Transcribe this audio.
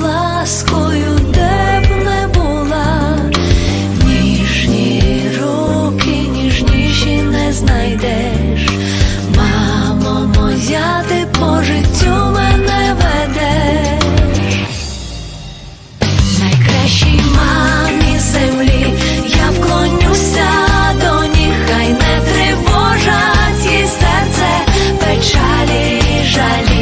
Ласкою, де б не була, ніжні руки, ніжніші не знайдеш, мамо моя, по життю мене ведеш, найкращій мамі землі, я вклонюся до не тривожать її серце печалі і жалі.